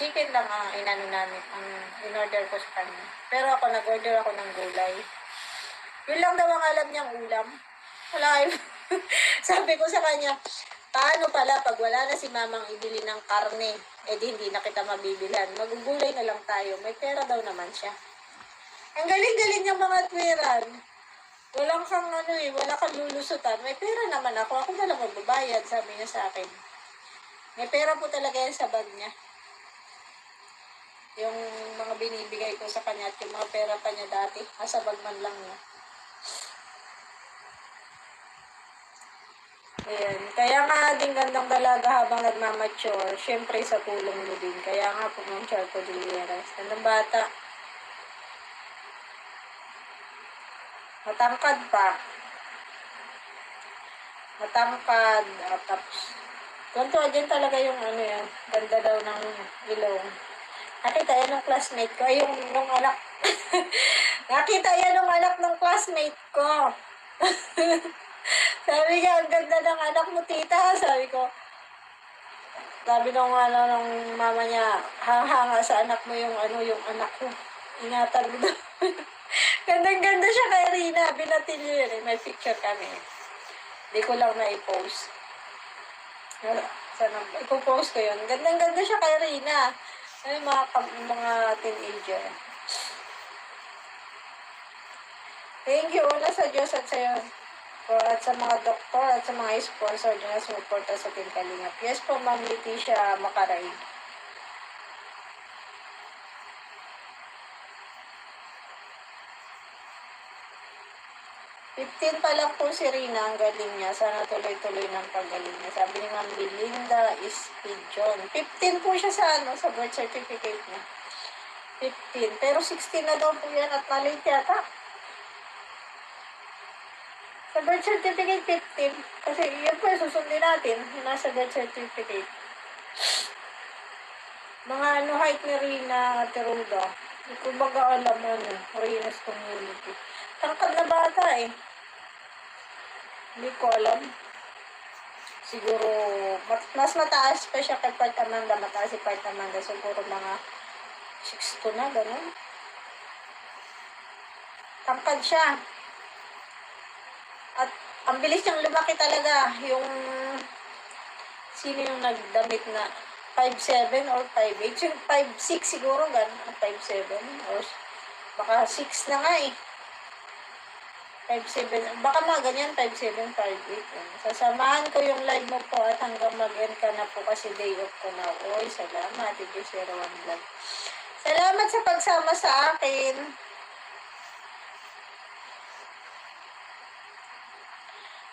chicken lang ang inano namin, ang in-order ko sa kanya. Pero ako, nag-order ako ng gulay. Yun lang daw ang alam niyang ulam. Wala. Sabi ko sa kanya, paano pala pag wala na si mamang ibili ng karne, eh di hindi na kita mabibilhan. Magugulay na lang tayo. May pera daw naman siya. Ang galing-galing niyang mga tweeran. Walang kang ano eh, wala kang lulusutan. May pera naman ako. Ako na lang magbabayad, sabi niya sa akin. May pera po talaga yan sa bag niya. Yung mga binibigay ko sa kanya at yung mga pera pa niya dati, nasa bag man lang niya. Ayan. Kaya nga din gandang dalaga habang nagmamature, syempre sa tulong mo din. Kaya nga po ng Charco Dilleras. Gandang bata. Matangkad pa. Matangkad. At tapos, ganito talaga yung ano yan. Ganda daw ng ilong. Nakita yan ng classmate ko. Ay, yung anak. Nakita yan ng anak ng classmate ko. Sabi niya, ang ganda ng anak mo, tita. Sabi ko, sabi nung ano, nung mama niya, hanga sa anak mo yung ano, yung anak ko. Ingatan mo daw. Gandang-ganda siya kay Rina. Binatil niyo yun. May picture kami. Hindi ko lang na-post. Sana, ipopost ko yun. Gandang-ganda siya kay Rina. Ano yung mga, pag, mga teenager? Thank you una sa Diyos at sa iyo at sa mga doktor at sa mga sponsor na sumuporta sa Team Kalingap. Yes po, Ma'am Leticia Makaraig. 15 pa lang po si Rina, ang galing niya. Sana tuloy-tuloy ng pagaling niya. Sabi ni Ma'am Belinda is Espidion. 15 po siya sa ano, sa birth certificate niya. 15. Pero 16 na daw po yan at na-late yata. Sa birth certificate, 15. Kasi yun po, susundin natin. Yung nasa birth certificate. Mga ano height ni Rina Terudo. Hindi ko baga alam ano, Rina's community. Tangkad na bata eh. Hindi ko alam. Siguro, mas, mataas pa siya kay Part Amanda. Mataas si Part Amanda. Siguro mga 6 na, gano'n. Tangkad siya. At ang bilis niyang lumaki talaga. Yung sino yung nagdamit na 5'7 or 5'8. Yung 5'6 siguro, gano'n. 5'7 or baka 6 na nga eh. 5'7. Baka mga ganyan, 5'7, 5'8. Sasamahan ko yung live mo po at hanggang mag-end ka na po kasi day off ko na. Oy, salamat. Thank you, Sir One Vlog. Salamat sa pagsama sa akin.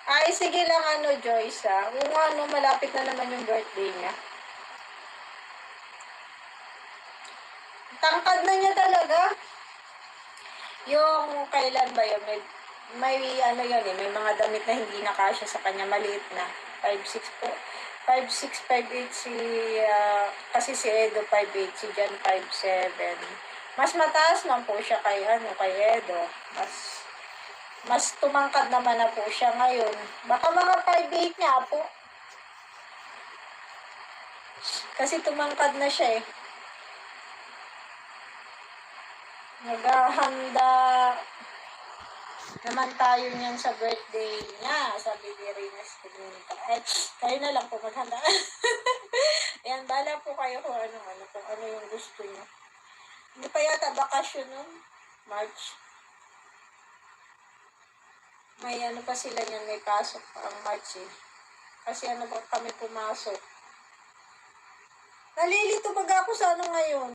Ay, sige lang ano, Joyce, ah. Kung ano, malapit na naman yung birthday niya. Tangkad na niya talaga. Yung kailan ba yun? May, may ano yun eh, may mga damit na hindi nakasya sa kanya, maliit na. 5'6 po. 5'6, 5'8 si, ah, kasi si Edo 5'8, si Jan 5'7. Mas mataas man po siya kay, ano, kay Edo. Mas, mas tumangkad naman na po siya ngayon. Baka mga 5'8 nga po. Kasi tumangkad na siya eh. Naghahanda naman tayo niyan sa birthday niya, sabi ni Reyna Espinita. Eh, kayo na lang po maghanda. Ayan, bala po kayo kung ano, ano, kung ano yung gusto niyo. Hindi pa yata bakasyon nun, March. May ano pa sila niyan, may pasok pa ang March eh. Kasi ano ba kami pumasok. Nalilito baga ako sa ano ngayon.